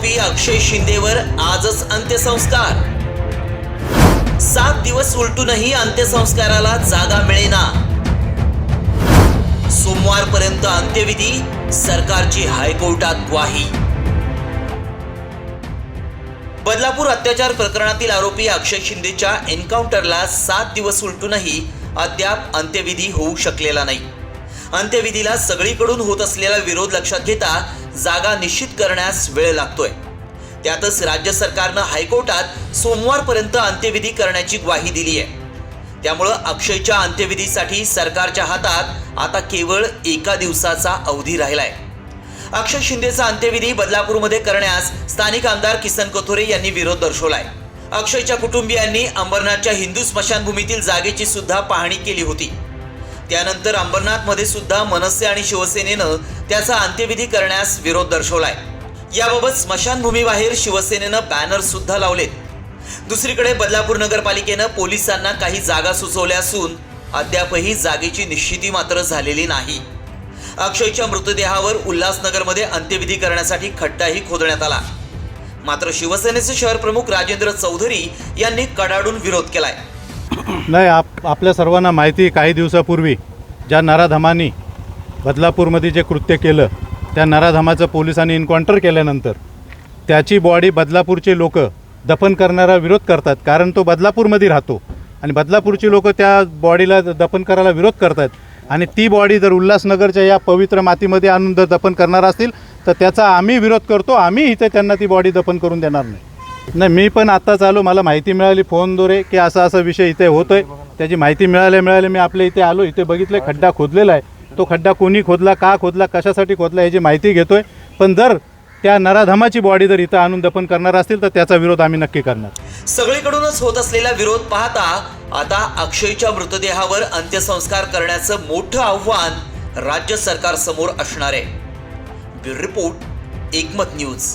आरोपी अक्षय शिंदेवर आजच अंत्यसंस्कार. सात दिवस उलटूनही अंत्यसंस्काराला जागा मिळेना. सोमवारपर्यंत अंत्यविधी सरकारची हायकोर्टात ग्वाही. बदलापूर अत्याचार प्रकरणातील आरोपी अक्षय शिंदेच्या एन्काउंटरला सात दिवस उलटूनही अद्याप अंत्यविधी होऊ शकलेला नाही. अंत्यविधीला सगळीकडून होत असलेला विरोध लक्षात घेता जागा निश्चित करण्यास वेळ लागतोय. त्यातच राज्य सरकारनं हायकोर्टात सोमवारपर्यंत अंत्यविधी करण्याची ग्वाही दिली आहे. त्यामुळं अक्षयच्या अंत्यविधीसाठी सरकारच्या हातात आता केवळ एका दिवसाचा अवधी राहिलाय. अक्षय शिंदेचा अंत्यविधी बदलापूरमध्ये करण्यास स्थानिक आमदार किसन कथोरे यांनी विरोध दर्शवलाय. अक्षयच्या कुटुंबियांनी अंबरनाथच्या हिंदू स्मशानभूमीतील जागेची सुद्धा पाहणी केली होती. त्यानंतर अंबरनाथमध्ये सुद्धा मनसे आणि शिवसेनेनं त्याचा अंत्यविधी करण्यास विरोध दर्शवलाय. याबाबत स्मशानभूमीबाहेर शिवसेनेनं बॅनर सुद्धा लावलेत. दुसरीकडे बदलापूर नगरपालिकेनं पोलिसांना काही जागा सुचवल्या असून अद्यापही जागेची निश्चिती मात्र झालेली नाही. अक्षयच्या मृतदेहावर उल्हासनगरमध्ये अंत्यविधी करण्यासाठी खड्डाही खोदण्यात आला. मात्र शिवसेनेचे शहर प्रमुख राजेंद्र चौधरी यांनी कडाडून विरोध केलाय. नाही आप आपल्या सर्वांना माहिती काही दिवसापूर्वी ज्या नराधमांनी बदलापूरमध्ये जे कृत्य केलं त्या नराधमाचं पोलिसांनी इन्काउंटर केल्यानंतर त्याची बॉडी बदलापूरचे लोक दफन करणारा विरोध करतात. कारण तो बदलापूरमध्ये राहतो. आणि बदलापूरची लोक त्या बॉडीला दफन करायला विरोध करतात. आणि ती बॉडी जर उल्हासनगरच्या या पवित्र मातीमध्ये आणून जर दफन करणार असतील तर त्याचा आम्ही विरोध करतो. आम्ही इथे त्यांना ती बॉडी दफन करून देणार नाही. नाही मी पण आत्ताच आलो मला माहिती मिळाली फोनद्वारे की असा असा विषय इथे होतोय. त्याची माहिती मिळाल्या मिळाल्या मी आपल्या इथे आलो इथे बघितलं खड्डा खोदलेला आहे. तो खड्डा कोणी खोदला का खोदला कशासाठी खोदला याची माहिती घेतोय. पण जर त्या नराधमाची बॉडी जर इथं आणून दफन करणार असतील तर त्याचा विरोध आम्ही नक्की करणार. सगळीकडूनच होत असलेला विरोध पाहता आता अक्षयच्या मृतदेहावर अंत्यसंस्कार करण्याचं मोठं आव्हान राज्य सरकार समोर असणार आहे. Bureau report Ekmat news.